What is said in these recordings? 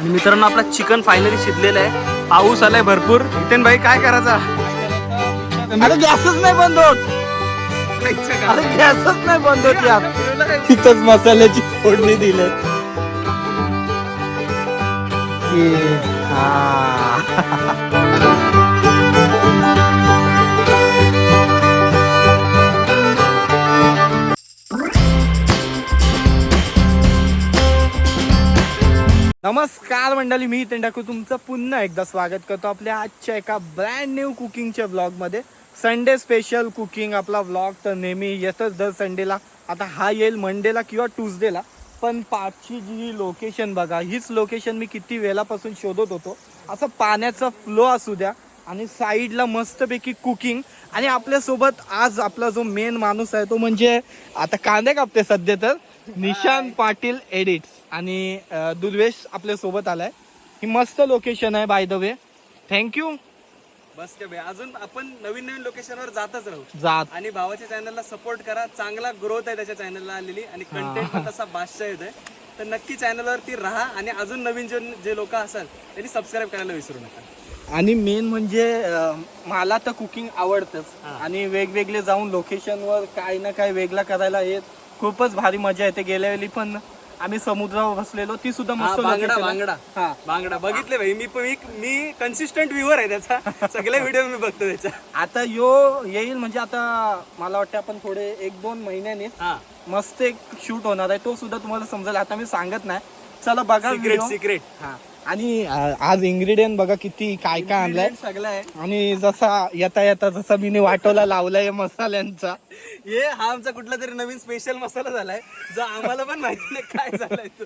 आणि मित्रांनो आपला चिकन फायनली शिजलेला आहे. पाऊस आलाय भरपूर. नितेन भाई काय करायचा? अरे गॅसच नाही बंद होत. अरे गॅसच नाही बंद होत यार. तिथंच मसाल्याची फोडणी दिले. नमस्कार मंडळी मी तेंडाकू तुमचं पुन्हा एकदा स्वागत करतो आपल्या आजच्या एका ब्रँड न्यू कुकिंगच्या ब्लॉगमध्ये संडे स्पेशल कुकिंग आपला ब्लॉग तर नेहमी येतच दर संडेला आता हा येईल मंडेला किंवा ट्यूजडेला पण पाचची जी लोकेशन बघा हीच लोकेशन मी किती वेळापासून शोधत होतो. असं पाण्याचा फ्लो असू द्या आणि साईडला मस्तपैकी कुकिंग आणि आपल्यासोबत आज आपला जो मेन माणूस आहे तो म्हणजे आता कांदे कापते सध्या तर. निशांत पाटील एडिट्स आणि दुर्वेश आपल्यासोबत आलाय. ही मस्त लोकेशन आहे by the way thank you बस अजून आपण नवीन नवीन लोकेशनवर जातच राहू. जात. आणि भावाच्या चॅनलला सपोर्ट करा. चांगला ग्रोथ आहे त्याच्या चॅनलला आलेली. आणि कंटेंट तसा बादशाह येतोय. तर नक्की चॅनलवरती राहा आणि अजून नवीन जे जे लोक असाल त्यांनी सबस्क्राईब करायला विसरू नका. आणि मेन म्हणजे मला तर कुकिंग आवडतंच. आणि वेगवेगळे जाऊन लोकेशनवर काय ना काय वेगळं करायला हे खूपच भारी मजा येते. गेल्या वेळी पण आम्ही समुद्रावर बसलेलो. ती सुद्धा मस्त बांगडा. बांगडा. हा. बांगडा. बघितले भाई मी पण मी- मी कन्सिस्टंट व्ह्युअर आहे त्याचा. सगळे व्हिडिओ मी बघतो त्याच्या आता यो येईल म्हणजे आता मला वाटतं आपण थोडे एक दोन महिन्याने मस्त एक शूट होणार आहे. तो सुद्धा तुम्हाला समजेल. आता मी सांगत नाही. चला बघा सिक्रेट. सिक्रेट हा. आणि आज इन्ग्रेडियंट बघा किती काय काय आणलंय. सगळं आहे. आणि जसा येता येता जसा मी वाटोला लावलाय मसाल्यांचा. हे हा आमचा कुठला तरी नवीन स्पेशल मसाला झालाय जो आम्हाला पण माहिती नाही काय झालाय तो.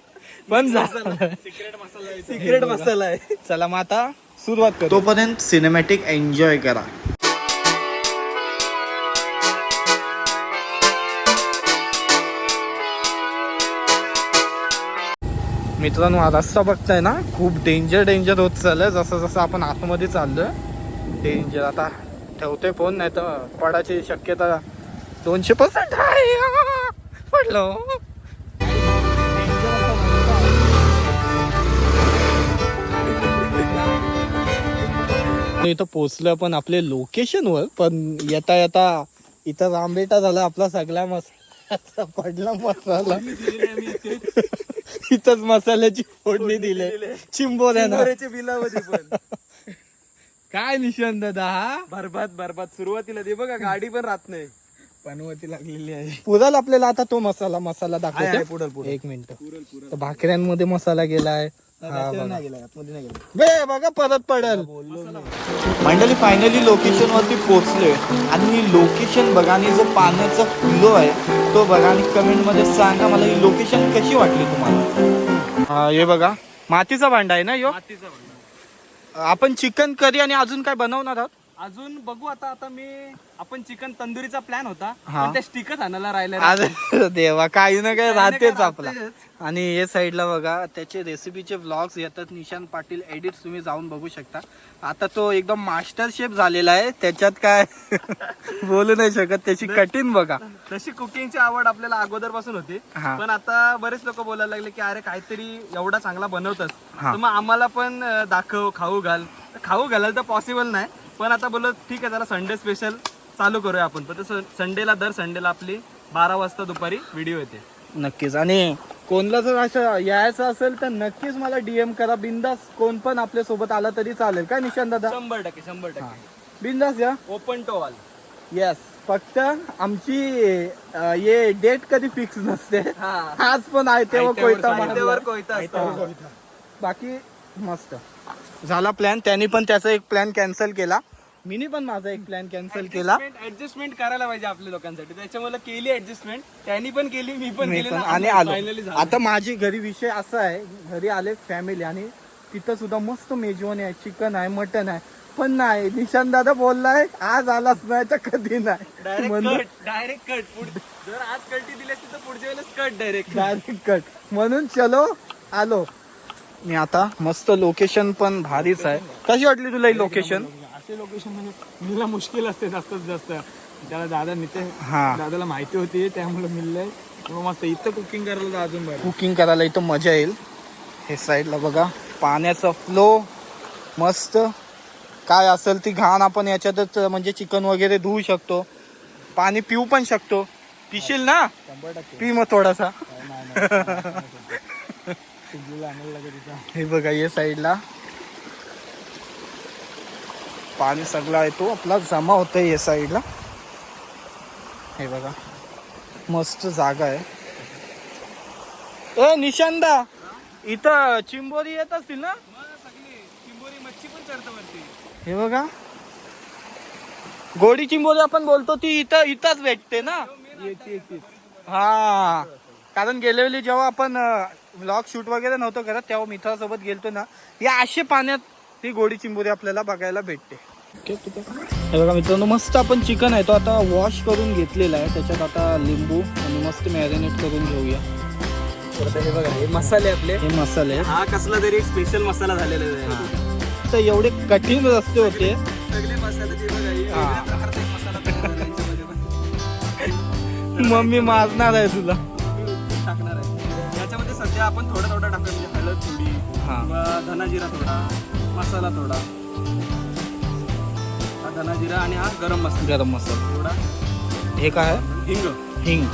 पण झालं. सिक्रेट मसाला सिक्रेट मसाला आहे. चला मग आता सुरुवात करू. तोपर्यंत सिनेमॅटिक एन्जॉय करा. मित्रांनो हा रस्ता बघताय ना? खूप डेंजर डेंजर होत चाललंय. जसं जसं आपण आतमध्ये चाललोय डेंजर आता ठेवते फोन नाही तर पडायची शक्यता दोनशे पर्सेंट आहे. पडलो हो. इथं पोचलं पण आपले लोकेशनवर पण येता येता इथं रामबेटा झाला आपला सगळा मसाला पडला मसाला. इथंच मसाल्याची फोडणी दिले. चिंबोऱ्याच्या बिलामध्ये पण. काय निशान दादा हा? बरबाद बरबाद. सुरुवातीला ते बघा गाडी पण राहत नाही. पनवती लागलेली आहे. पुराल आपल्याला आता तो मसाला मसाला दाखवतो. पुढं, पुढं. एक मिनिट. भाकऱ्यांमध्ये मसाला गेलाय. हा, बघा. बे, बघा परत पडल. मंडळी फायनली लोकेशन वरती पोहोचलोय. आणि ही लोकेशन बघा आणि जो पाण्याचा फ्लो आहे तो बघा आणि कमेंटमध्ये सांगा मला ही लोकेशन कशी वाटली तुम्हाला? हे बघा मातीचा भांडा आहे ना यो. आपण चिकन करी आणि अजून काय बनवणार आहोत? अजून बघू आता आता मी आपण चिकन तंदुरीचा प्लॅन होता. हा. पण त्या स्टिकच आणायला राहिल्या अरे देवा काही ना काही राहतेच आपला. आणि हे साईडला बघा त्याचे रेसिपीचे ब्लॉग्स येतात. निशांत पाटील एडिट्स तुम्ही जाऊन बघू शकता. आता तो एकदम मास्टर शेफ झालेला आहे. त्याच्यात काय बोलू नाही शकत. त्याची कठीण बघा. तशी कुकिंगची आवड आपल्याला अगोदरपासून होती. हा. पण आता बरेच लोक बोलायला लागले की अरे काहीतरी एवढा चांगला बनवतस. हा. तर मग आम्हाला पण अं, दाखव खाऊ घाल. तर खाऊ घालायला तर पॉसिबल नाही. पण आता बोललो ठीक आहे जरा संडे स्पेशल चालू करूया आपण. पण संडेला दर संडेला आपली बारा वाजता दुपारी व्हिडिओ येते. नक्कीच. आणि कोणला जर असं यायचं असेल तर नक्कीच मला डीएम करा. बिंदास कोण पण आपल्यासोबत आला तरी चालेल. काय निशांत दादा? शंभर टक्के शंभर हा. टक्के बिंदास या. ओपन टू ऑल येस फक्त आमची अं, ये डेट कधी फिक्स नसते. आज पण आहे तेव्हा कोयता मारला. कोयता असतो. बाकी मस्त. झाला प्लॅन त्यांनी पण त्याचा एक प्लॅन कॅन्सल केला. मीनी पण माझा एक प्लॅन कॅन्सल केला. ऍडजस्टमेंट करायला पाहिजे आपल्या लोकांसाठी. त्याच्यामुळे केली ऍडजस्टमेंट त्यांनी पण केली मी पण मी केली आणि आलो. आता माझी घरी विषय असा आहे घरी आले फॅमिली आणि तिथं सुद्धा मस्त मेजवानी आहे चिकन आहे मटन आहे. पण नाही निशांत दादा बोललाय आज आलाच नाही तर कधी नाही. डायरेक्ट म्हणून कट डायरेक्ट कट जर आज कल्टी दिली असती तर पुढच्या वेळेस कट डायरेक्ट डायरेक्ट कट म्हणून चलो आलो. मी आता मस्त लोकेशन पण भारीच आहे. कशी वाटली तुला ही लोकेशन असे लोकेशन म्हणजे मिळणं मुश्किल असते जास्तीत जास्त. त्याला दादा नेते हा. दादाला माहिती होती त्यामुळे मिळलंय. मग मस्त इथं कुकिंग करायला तर अजून बरं. कुकिंग करायला इथं मजा येईल. हे साईडला बघा पाण्याचा फ्लो मस्त. काय असेल ती घाण आपण याच्यातच म्हणजे चिकन वगैरे धुवू शकतो. पाणी पिऊ पण शकतो. पिशील ना? पी मग थोडासा. हे बघा ये साईडला पाणी सगळा येतो आपला जमा होतोय या साईडला. हे बघा मस्त जागा आहे. ए निशांदा इथं चिंबोरी येत असतील ना? चिंबोरी मच्छी पण वरती हे बघा गोडी चिंबोरी आपण बोलतो ती इथं इथंच भेटते ना? हा कारण गेल्या वेळी जेव्हा आपण व्लॉग शूट वगैरे नव्हतं करत तेव्हा मित्रासोबत गेलतो ना या अशे पाण्यात ती गोडी चिंबोरी आपल्याला बघायला भेटते हे बघा मित्रांनो मस्त आपण चिकन आहे तो आता वॉश करून घेतलेला आहे त्याच्यात आता लिंबू आणि मस्त मॅरिनेट करून घेऊया हे बघा हे मसाले आपले हे मसाले आहेत. हा कसला तरी एक स्पेशल मसाला झालेला आहे हा. तर एवढे कठीण रस्ते होते सगळे मसाले ते बघा हे हा. वेगळ्या प्रकारचा एक मसाला तयार झाला याच्यामध्ये पण. मम्मी मारणार आहे तुला सध्या आपण थोडं थोडं टाकूया म्हणजे हळद थोडी हा. किंवा धना जिरा थोडा मसाला थोडा. हा धना जिरा आणि हा गरम मसाला. गरम मसाला. थोडा हे काय? आहे हिंग. हिंग.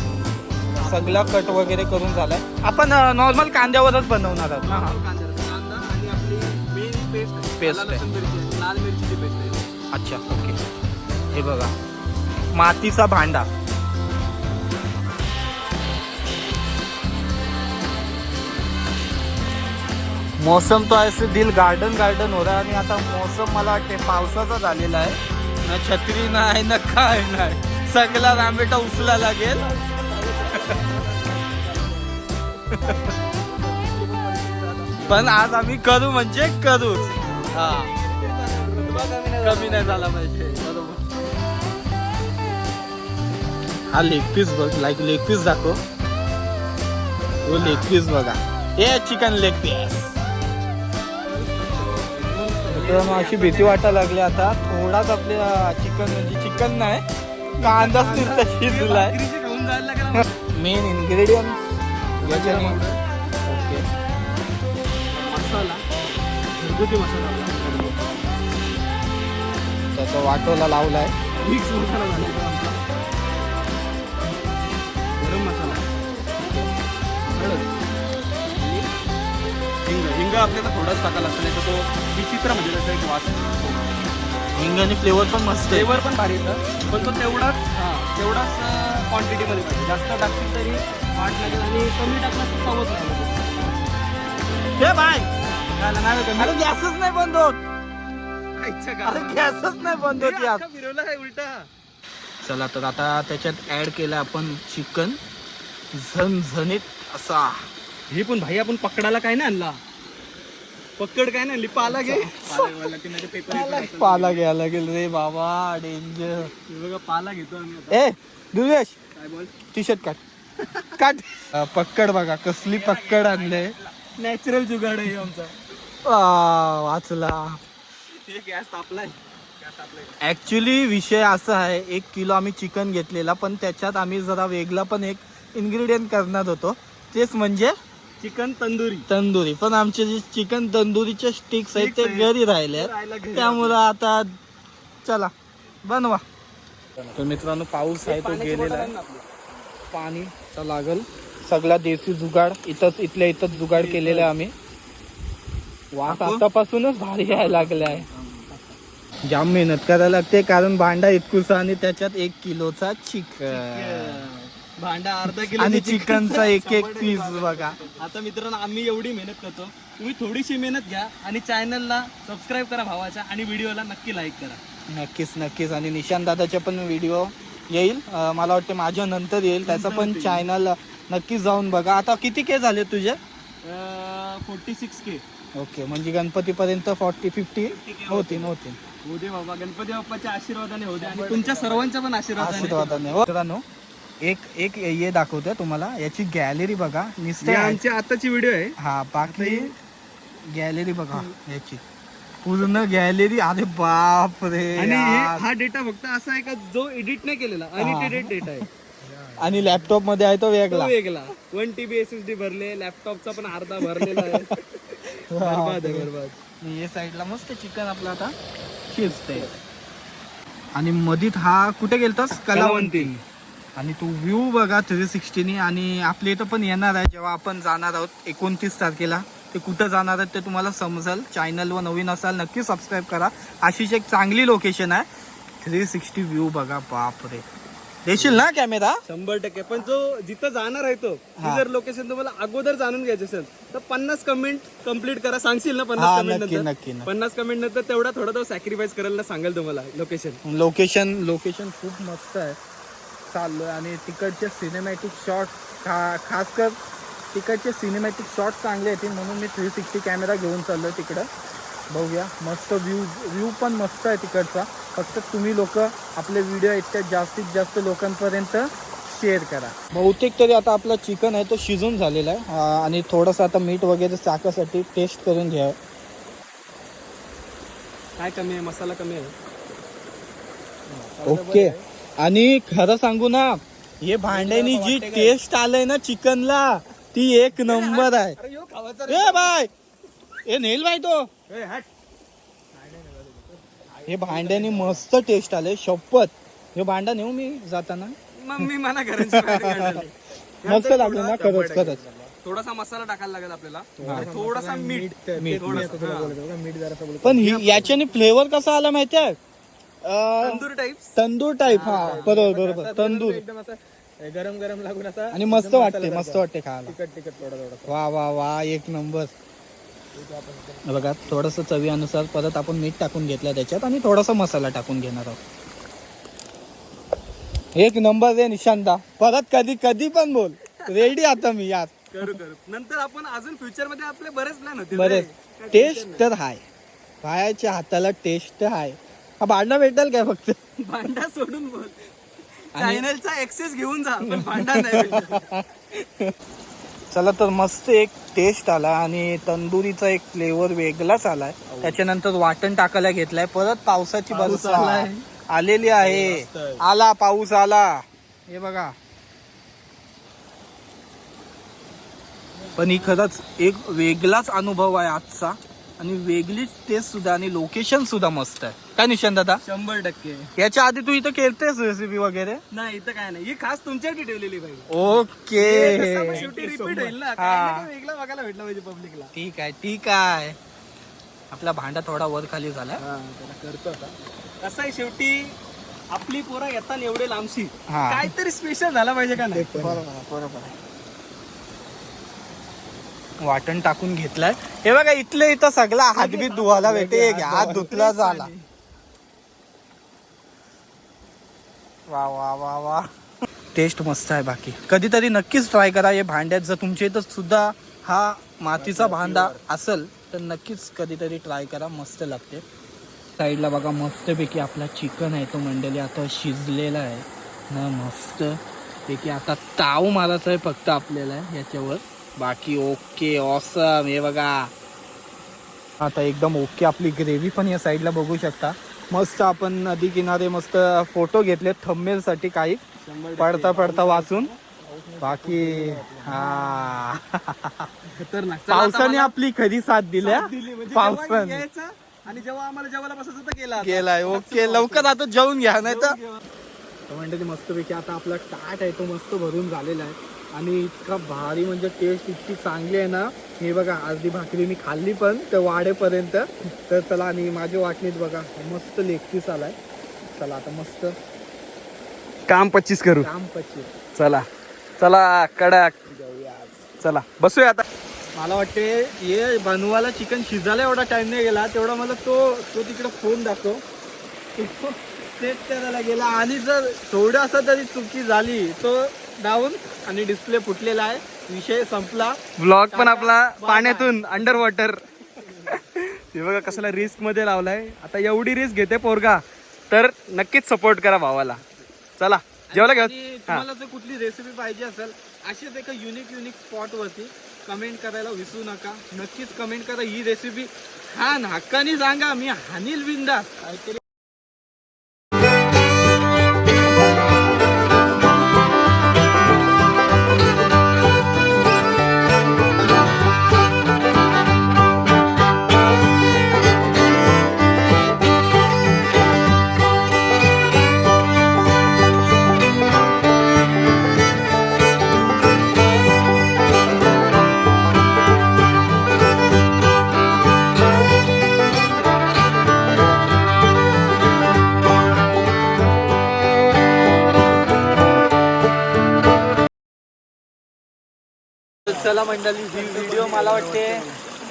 सगळा कट वगैरे करून झालाय. आपण नॉर्मल कांद्यावरच बनवणार आहोत ना? हा. कांदा कांदा आणि आपली मेन पेस्ट Paste आलं आहे. लसूण मिरची लाल मिरचीची पेस्ट आहे. अच्छा ओके. हे बघा. मातीचा भांडा. मौसम तो ऐसे दिल गार्डन गार्डन हो रहा है आणि आता मौसम मला वाटते पावसाचा झालेला आहे. ना छत्री नाही ना काय नाही. सगळा रांबेटा उचला लागेल. पण आज आम्ही करू म्हणजे करू हा. कमी नाही झाला पाहिजे. बरोबर हा लेग पीस बघ लाईक लेग पीस दाखव. हो लेग पीस बघा. हे चिकन लेग पीस मित्रांनो अशी भीती वाटायला लागली. आता थोडाच आपल्या चिकन म्हणजे चिकन नाही कांदाच नुसता शिजलाय. जायला लागला मेन इन्ग्रेडियंट याच्याने. ओके मसाला. घरगुती मसाला. त्याचा वाटोला लावलाय. मिक्स मसाला झाला हिंग आपल्याला थोडाच टाकायला लागतं नाही तर तो विचित्र म्हणजे त्याचा एक वास हिंग आणि फ्लेवर पण मस्त फ्लेवर पण भारी येतं पण तो तेवढाच हां तेवढाच क्वांटिटीमध्ये पाहिजे. जास्त टाकतील तरी वाट लागेल आणि कमी टाकलं तर चवच नाही. हे बाय! अरे गॅसच नाही बंद होत. अरे गॅसच नाही बंद होत फिरवला आहे उलटा. चला तर आता त्याच्यात ऍड केलं आपण चिकन झणझणीत असा. हे पण भाई आपण पकडायला काय नाही आणला? पकड काय नाही आणली पाला घे पेपर पाला घ्यायला लागेल रे बाबा डेंजर बघा पाला घेतो आम्ही आता. ए दुर्वेश काय बोल? टी शर्ट काट काट अं, पक्कड बघा कसली पक्कड आणले. नॅचरल जुगाड आहे आमचा. वाचला. हे गॅस तापलाय. गॅस तापलाय. ऍक्च्युली विषय असा आहे एक किलो आम्ही चिकन घेतलेला पण त्याच्यात आम्ही जरा वेगळा पण एक इन्ग्रेडियंट करणार होतो. तेच म्हणजे चिकन तंदुरी. तंदुरी. पण आमचे जे चिकन तंदुरीचे स्टिक्स आहेत ते. घरी राहिले राहायला घरी त्यामुळं आता चला बनवा. तर मित्रांनो पाऊस आहे तो गेलेला आहे. पाणीचा लागल. सगळा देसी जुगाड इथंच इथल्या इथंच जुगाड केलेला आहे आम्ही. वास? आतापासूनच भारी यायला लागला आहे जाम मेहनत करायला लागते कारण भांडा इतकुसा आणि त्याच्यात एक किलोचा चिकन. भांडा अर्धा किलो आणि चिकनचा एक एक पीस बघा. आता मित्रांनो आम्ही एवढी मेहनत करतो. तुम्ही थोडीशी मेहनत घ्या आणि चॅनलला सबस्क्राईब करा भावाच्या आणि व्हिडिओला नक्की लाईक करा. नक्कीच नक्कीच. आणि निशांत दादाचे पण व्हिडिओ येईल. मला वाटते माझ्या नंतर येईल. त्याचं पण चॅनल नक्कीच जाऊन बघा. आता किती के झाले तुझे? फोर्टी सिक्स के ओके म्हणजे गणपतीपर्यंत फॉर्टी फिफ्टी होतील होतील. हो दे बाबा गणपती बाप्पाच्या आशीर्वादाने हो दे. आणि तुमच्या सर्वांच्या पण आशीर्वादाने. आशीर्वादाने. हो. एक एक हे दाखवतोय तुम्हाला. याची गॅलरी बघा. नुसते आमची आताची व्हिडिओ आहे. हा बाकी गॅलरी बघा. याची. पूर्ण गॅलरी अरे बाप रे आणि हे-. हा डेटा फक्त असा आहे का जो एडिट नाही केलेला अनएडिटेड डेटा आहे. आणि लॅपटॉपमध्ये आहे तो तो वेगळा. वेगळा one TB S S D भरले लॅपटॉपचा पण अर्धा भरलेला आहे. बरबाद आहे बरबाद. आणि साईडला मस्त चिकन आपलं आता शिजतंय. आणि मधीत हा कुठे गेलतास? कलावंती. आणि तू व्ह्यू बघा थ्री सिक्स्टीनी आणि आपल्या इथं पण येणार आहे. जेव्हा आपण जाणार आहोत एकोणतीस तारखेला ते कुठं जाणार आहेत ते तुम्हाला समजेल. चॅनलवर नवीन असाल नक्की सबस्क्राईब करा. अशीच एक चांगली लोकेशन आहे. थ्री सिक्स्टी व्ह्यू बघा बापरे. देशील ना कॅमेरा शंभर टक्के. पण जो जिथं जाणार आहे तो. जर लोकेशन तुम्हाला अगोदर जाणून घ्यायचं असेल तर पन्नास कमेंट कंप्लीट करा. सांगशील ना पन्नास कमेंट नंतर? नक्की. पन्नास कमेंट नंतर तेवढा थोडा तो सॅक्रिफाईस करायला सांगेल तुम्हाला लोकेशन लोकेशन लोकेशन खूप मस्त आहे. चाललोय. आणि तिकडचे सिनेमॅटिक शॉट्स खा खास कर तिकडचे सिनेमॅटिक शॉट्स चांगले येतील म्हणून मी थ्री सिक्स्टी कॅमेरा घेऊन चाललोय तिकडं. बघूया. मस्त व्ह्यू व्ह्यू पण मस्त आहे तिकडचा. फक्त तुम्ही लोक आपले व्हिडिओ इतक्या जास्तीत जास्त लोकांपर्यंत शेअर करा. बहुतेक तरी आता आपलं चिकन आहे तो शिजून झालेला आहे. आणि थोडंसं आता मीठ वगैरे चाकासाठी टेस्ट करून घ्या. काय कमी आहे? मसाला कमी आहे? ओके. आणि खरं सांगू ना हे भांड्यानी जी टेस्ट आलंय ना चिकनला ती एक नंबर आहे. ए बाय. ए नेल बाय तो. हे भांड्यानी मस्त टेस्ट आलंय शपथ. हे भांडा नेऊ मी जाताना? मग मी मना करायची बाहेर काढायला. मस्त लागलं ना खरंच खरंच. थोडासा मसाला टाकायला लागेल आपल्याला. थोडासा मीठ. मीठ. पण याच्याने फ्लेवर कसा आला माहितीये? तंदूर टाईप तंदूर टाईप हा बरोबर बरोबर. तंदूर. एकदम असं गरम गरम लागून असा आणि मस्त वाटते मस्त वाटते खायला. तिखट तिखट थोडा थोडा. वा वा वा एक नंबर. बघा थोडस चवीनुसार परत आपण मीठ टाकून घेतलं त्याच्यात आणि थोडासा मसाला टाकून घेणार आहोत. एक नंबर रे निशांता. परत कधी कधी पण बोल. रेडी आता मी करू करू. नंतर आपण अजून फ्युचरमध्ये आपले बरेच प्लॅन होते बरेच. टेस्ट तर हाय. पायाच्या हाताला टेस्ट हाय. भांडा भेटेल काय फक्त? भांडा सोडून बोल. चॅनलचा एक्सेस घेऊन जा पण भांडा नाही. चला तर मस्त एक टेस्ट आला आणि तंदुरीचा एक फ्लेवर वेगळाच आलाय. त्याच्यानंतर वाटण टाकायला घेतलाय. परत पावसाची बरस. आलेली आहे. मस्त आहे. आला पाऊस आला. हे बघा. पण ही खरंच एक वेगळाच अनुभव आहे आजचा. आणि वेगळीच टेस्ट सुद्धा आणि लोकेशन सुद्धा मस्त आहे. काय निशांत दादा? शंभर टक्के. याच्या आधी तू इथं केलतेस रेसिपी वगैरे? नाही इथं काय नाही. ही खास तुमच्यासाठी ठेवलेली पाहिजे ओके. शेवटी रिपीट होईल ना? वेगळा बघायला भेटला पाहिजे पब्लिकला ठीक आहे ठीक आहे. आपला भांडा थोडा वर खाली झाला. त्याला करतो आता. कसं आहे शेवटी आपली पोरं येतात एवढे लांबशी. हा. काहीतरी स्पेशल झाला पाहिजे का नाही? बरोबर वाटण टाकून घेतलाय. हे बघा इथले इथं सगळा हात बी धुवायला भेटे हात धुतला झाला. वा वा वा वा. टेस्ट मस्त आहे बाकी. कधीतरी नक्कीच ट्राय करा हे भांड्यात. जर तुमच्या इथं सुद्धा हा मातीचा भांडा असेल तर नक्कीच कधीतरी ट्राय करा. मस्त लागते. साईडला बघा मस्तपैकी आपला चिकन आहे तो मंडळी. आता शिजलेला आहे. ना मस्त पैकी आता ताव मारायचा आहे फक्त आपल्याला. याच्यावर. बाकी ओके ऑसम हे बघा. आता एकदम ओके आपली ग्रेव्ही पण या साईडला बघू शकता. मस्त आपण नदी किनारे मस्त फोटो घेतले थंबनेल साठी काही पडता पडता वाचून. बाकी हा. पावसाने आपली खरी साथ दिल्या. म्हणजे पावसाने आणि जेव्हा आम्हाला जेवायला बसायचं तर गेला. गेलाय ओके लवकर आता जेवून घ्या नाही तर. म्हणजे मस्तपैकी आता आपला टाट आहे तो मस्त भरून झालेला आहे. आणि इतका भारी म्हणजे टेस्ट इतकी चांगली आहे ना. हे बघा अर्धी भाकरी मी खाल्ली पण तर वाढेपर्यंत. तर चला आणि माझ्या वाटणीत बघा मस्त लेग पीस आलाय. चला आता मस्त. काम पच्चीस करू. काम पच्ची चला. चला कडक. चला बसूया आता. मला वाटते हे बनवायला चिकन शिजायला एवढा टाइम नाही गेला. तेवढा मला तो तो तिकडे फोन दाखव. तो सेट करायला गेला. आणि जर थोडासा तरी चुकी झाली तो डाऊन आणि डिस्प्ले फुटलेला आहे. विषय संपला. ब्लॉग पण आपला पाण्यातून अंडर वॉटर हे बघा कसला रिस्कमध्ये लावलाय. आता एवढी रिस्क घेते पोरगा. तर नक्कीच सपोर्ट करा भावाला. चला जेवला घेऊ तुम्हाला जर कुठली रेसिपी पाहिजे असेल अशीच एका युनिक युनिक स्पॉट वरती कमेंट करायला विसरू नका. नक्कीच कमेंट करा. ही रेसिपी हा हक्कानी सांगा. मी हानील बिंदास. काहीतरी चला मंडळी ही व्हिडिओ मला वाटते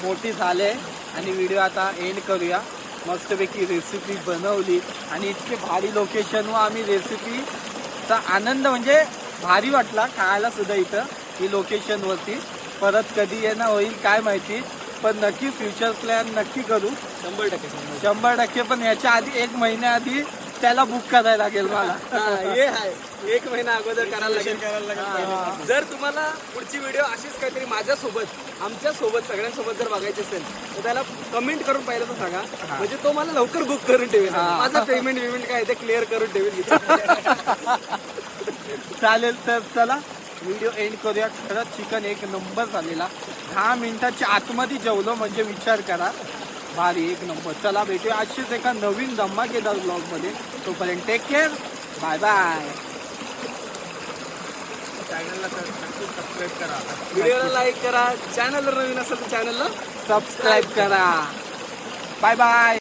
मोठी झाले आणि व्हिडिओ आता एंड करूया. मस्तपैकी रेसिपी बनवली. आणि इतके भारी लोकेशनवर आम्ही रेसिपीचा आनंद म्हणजे भारी वाटला खायला सुद्धा इथं ही लोकेशनवरती परत कधी येणं होईल काय माहिती पण नक्की फ्युचर प्लॅन नक्की करू. शंभर टक्के. शंभर टक्के. पण याच्या आधी एक महिन्याआधी त्याला बुक करायला लागेल मला. हे आहे. एक महिना अगोदर करायला लागेल. हा. जर तुम्हाला पुढची व्हिडिओ अशीच काहीतरी माझ्यासोबत आमच्यासोबत सगळ्यांसोबत जर बघायची असेल तर त्याला कमेंट करून पाहिलं तर सांगा. म्हणजे तो मला लवकर बुक करून ठेवेल. माझा पेमेंट विमेंट काय आहे ते क्लिअर करून ठेवेल. चालेल तर चला व्हिडिओ एंड करूया. खरंच चिकन एक नंबर झालेला. दहा मिनिटाच्या आतमध्ये जेवलो म्हणजे विचार करा. भारी एक नंबर चला भेटूया. अशीच एका नवीन धमाकेदार ब्लॉगमध्ये तोपर्यंत टेक केअर बाय बाय चॅनलला सबस्क्राईब करा. व्हिडिओला लाईक करा. चॅनलवर नवीन असेल तर चॅनलला सबस्क्राईब करा. Bye bye